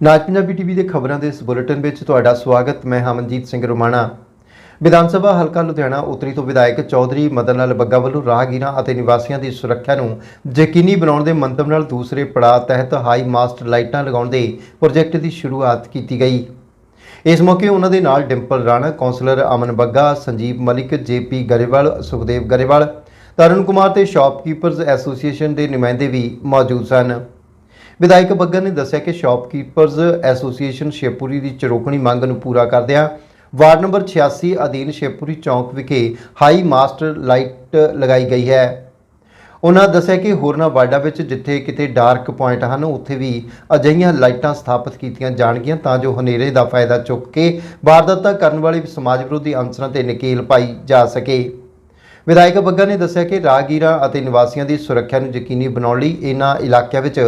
ਨਾਜ Punjabi TV ਦੇ ਖਬਰਾਂ ਦੇ ਇਸ ਬੁਲੇਟਿਨ ਵਿੱਚ ਤੁਹਾਡਾ ਸਵਾਗਤ, ਮੈਂ ਹਮਨਜੀਤ ਸਿੰਘ ਰੋਮਾਣਾ। ਵਿਧਾਨ ਸਭਾ ਹਲਕਾ ਲੁਧਿਆਣਾ ਉੱਤਰੀ ਤੋਂ ਵਿਧਾਇਕ ਚੌਧਰੀ ਮਦਨ ਲਾਲ ਬੱਗਾ ਵੱਲੋਂ ਰਾਹਗੀਰਾਂ ਅਤੇ ਨਿਵਾਸੀਆਂ ਦੀ ਸੁਰੱਖਿਆ ਨੂੰ ਯਕੀਨੀ ਬਣਾਉਣ ਦੇ ਮੰਤਵ ਨਾਲ ਦੂਸਰੇ ਪੜਾਅ ਤਹਿਤ ਹਾਈ ਮਾਸਟ ਲਾਈਟਾਂ ਲਗਾਉਣ ਦੇ ਪ੍ਰੋਜੈਕਟ ਦੀ ਸ਼ੁਰੂਆਤ ਕੀਤੀ ਗਈ। ਇਸ ਮੌਕੇ ਉਹਨਾਂ ਦੇ ਨਾਲ ਡਿੰਪਲ ਰਾਣਾ, ਕੌਂਸਲਰ ਅਮਨ ਬੱਗਾ, ਸੰਜੀਵ ਮਲਿਕ, ਜੇਪੀ ਗਰੇਵਾਲ, ਸੁਖਦੇਵ ਗਰੇਵਾਲ, ਤਰੁਣ ਕੁਮਾਰ ਤੇ ਸ਼ਾਪਕੀਪਰਜ਼ ਐਸੋਸੀਏਸ਼ਨ ਦੇ ਨੁਮਾਇੰਦੇ ਵੀ ਮੌਜੂਦ ਸਨ। ਵਿਧਾਇਕ ਬੱਗਰ ਨੇ ਦੱਸਿਆ ਕਿ ਸ਼ਾਪਕੀਪਰਜ਼ ਐਸੋਸੀਏਸ਼ਨ ਸ਼ੇਪੂਰੀ ਦੀ ਚਰੋਕਣੀ ਮੰਗ ਨੂੰ ਪੂਰਾ ਕਰਦਿਆਂ ਵਾਰਡ ਨੰਬਰ 86 ਅਧੀਨ ਸ਼ੇਪੂਰੀ ਚੌਂਕ ਵਿਖੇ ਹਾਈ ਮਾਸਟਰ ਲਾਈਟ ਲਗਾਈ ਗਈ ਹੈ। ਉਹਨਾਂ ਦੱਸਿਆ ਕਿ ਹੋਰਨਾਂ ਵਾਰਡਾਂ ਵਿੱਚ ਜਿੱਥੇ ਕਿਤੇ ਡਾਰਕ ਪੁਆਇੰਟ ਹਨ, ਉੱਥੇ ਵੀ ਅਜਿਹੀਆਂ ਲਾਈਟਾਂ ਸਥਾਪਿਤ ਕੀਤੀਆਂ ਜਾਣਗੀਆਂ ਤਾਂ ਜੋ ਹਨੇਰੇ ਦਾ ਫਾਇਦਾ ਚੁੱਕ ਕੇ ਵਾਰਦਾਤਾਂ ਕਰਨ ਵਾਲੇ ਸਮਾਜ ਵਿਰੋਧੀ ਅੰਸਰਾਂ ਤੇ ਨਕੇਲ ਪਾਈ ਜਾ ਸਕੇ। ਵਿਧਾਇਕ ਬੱਗਾ ਨੇ ਦੱਸਿਆ ਕਿ ਰਾਹਗੀਰਾਂ ਅਤੇ ਨਿਵਾਸੀਆਂ ਦੀ ਸੁਰੱਖਿਆ ਨੂੰ ਯਕੀਨੀ ਬਣਾਉਣ ਲਈ ਇਹਨਾਂ ਇਲਾਕਿਆਂ ਵਿੱਚ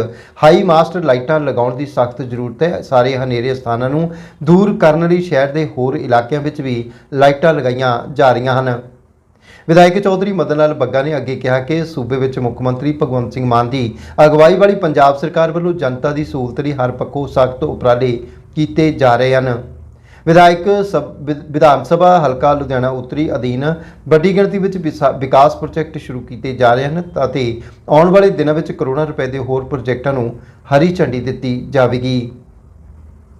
ਹਾਈ ਮਾਸਟਰ ਲਾਈਟਾਂ ਲਗਾਉਣ ਦੀ ਸਖਤ ਜ਼ਰੂਰਤ ਹੈ। ਸਾਰੇ ਹਨੇਰੇ ਸਥਾਨਾਂ ਨੂੰ ਦੂਰ ਕਰਨ ਲਈ ਸ਼ਹਿਰ ਦੇ ਹੋਰ ਇਲਾਕਿਆਂ ਵਿੱਚ ਵੀ ਲਾਈਟਾਂ ਲਗਾਈਆਂ ਜਾ ਰਹੀਆਂ ਹਨ। ਵਿਧਾਇਕ ਚੌਧਰੀ ਮਦਨ ਲਾਲ ਬੱਗਾ ਨੇ ਅੱਗੇ ਕਿਹਾ ਕਿ ਸੂਬੇ ਵਿੱਚ ਮੁੱਖ ਮੰਤਰੀ ਭਗਵੰਤ ਸਿੰਘ ਮਾਨ ਦੀ ਅਗਵਾਈ ਵਾਲੀ ਪੰਜਾਬ ਸਰਕਾਰ ਵੱਲੋਂ ਜਨਤਾ ਦੀ ਸਹੂਲਤ ਲਈ ਹਰ ਪੱਖੋਂ ਸਖਤ ਉਪਰਾਲੇ ਕੀਤੇ ਜਾ ਰਹੇ ਹਨ। ਵਿਧਾਇਕ ਸਭ ਵਿਧਾਨ ਸਭਾ ਹਲਕਾ ਲੁਧਿਆਣਾ ਉੱਤਰੀ ਅਧੀਨ ਵੱਡੀ ਗਿਣਤੀ ਵਿੱਚ ਵਿਸਾ- ਵਿਕਾਸ ਪ੍ਰੋਜੈਕਟ ਸ਼ੁਰੂ ਕੀਤੇ ਜਾ ਰਹੇ ਹਨ ਅਤੇ ਆਉਣ ਵਾਲੇ ਦਿਨਾਂ ਵਿੱਚ ਕਰੋੜਾਂ ਰੁਪਏ ਦੇ ਹੋਰ ਪ੍ਰੋਜੈਕਟਾਂ ਨੂੰ ਹਰੀ ਝੰਡੀ ਦਿੱਤੀ ਜਾਵੇਗੀ।